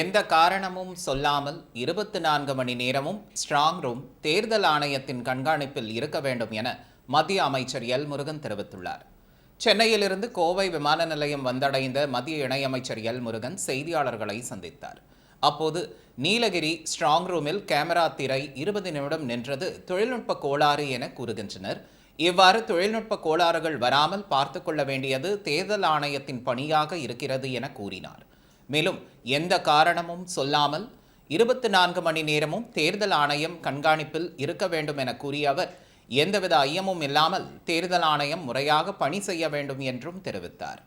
எந்த காரணமும் சொல்லாமல் இருபத்தி நான்கு மணி நேரமும் ஸ்ட்ராங் ரூம் தேர்தல் ஆணையத்தின் கண்காணிப்பில் இருக்க வேண்டும் என மத்திய அமைச்சர் எல். முருகன் தெரிவித்துள்ளார். சென்னையிலிருந்து கோவை விமான நிலையம் வந்தடைந்த மத்திய இணையமைச்சர் எல். முருகன் செய்தியாளர்களை சந்தித்தார். அப்போது நீலகிரி ஸ்ட்ராங் ரூமில் கேமரா திரை இருபது நிமிடம் நின்றது தொழில்நுட்ப கோளாறு என கூறுகின்றனர். இவ்வாறு தொழில்நுட்ப கோளாறுகள் வராமல் பார்த்து கொள்ள வேண்டியது தேர்தல் ஆணையத்தின் பணியாக இருக்கிறது என கூறினார். மேலும் எந்த காரணமும் சொல்லாமல் இருபத்தி நான்கு மணி நேரமும் தேர்தல் ஆணையம் கண்காணிப்பில் இருக்க வேண்டும் என கூறிய அவர் எந்தவித ஐயமும் இல்லாமல் தேர்தல் ஆணையம் முறையாக பணி செய்ய வேண்டும் என்றும் தெரிவித்தார்.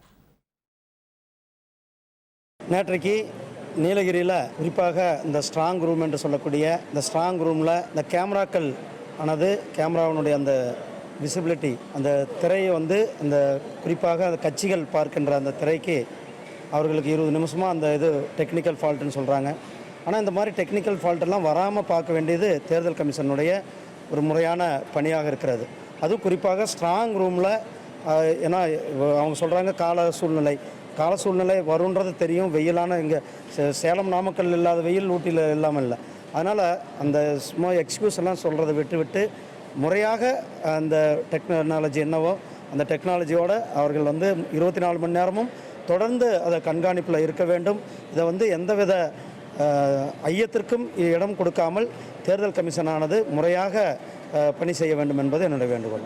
நேற்றைக்கு நீலகிரியில் குறிப்பாக இந்த ஸ்ட்ராங் ரூம் என்று சொல்லக்கூடிய இந்த ஸ்ட்ராங் ரூமில் இந்த கேமராக்கள் ஆனது கேமராவினுடைய அந்த விசிபிலிட்டி அந்த திரையை வந்து இந்த குறிப்பாக அந்த கட்சிகள் பார்க்கின்ற அந்த திரைக்கு அவர்களுக்கு இருபது நிமிஷமாக அந்த இது டெக்னிக்கல் ஃபால்ட்டுன்னு சொல்கிறாங்க ஆனால் இந்த மாதிரி டெக்னிக்கல் ஃபால்ட்டெல்லாம் வராமல் பார்க்க வேண்டியது தேர்தல் கமிஷனுடைய ஒரு முறையான பணியாக இருக்கிறது. அதுவும் குறிப்பாக ஸ்ட்ராங் ரூமில் ஏன்னா அவங்க சொல்கிறாங்க கால சூழ்நிலை. கால சூழ்நிலை வருன்றது தெரியும். வெயிலான இங்கே சேலம் நாமக்கல் இல்லாத வெயில் ஊட்டியில் இல்லாமல் இல்லை. அதனால் அந்த சும்மா எக்ஸ்கியூஸ் எல்லாம் சொல்கிறத விட்டு விட்டு முறையாக அந்த டெக்னாலஜி என்னவோ அந்த டெக்னாலஜியோட அவர்கள் வந்து இருபத்தி நாலு மணி நேரமும் தொடர்ந்து அதை கண்காணிப்பில் இருக்க வேண்டும். இதை வந்து எந்தவித ஐயத்திற்கும் இடம் கொடுக்காமல் தேர்தல் கமிஷனானது முறையாக பணி செய்ய வேண்டும் என்பது என்னுடைய வேண்டுகோள்.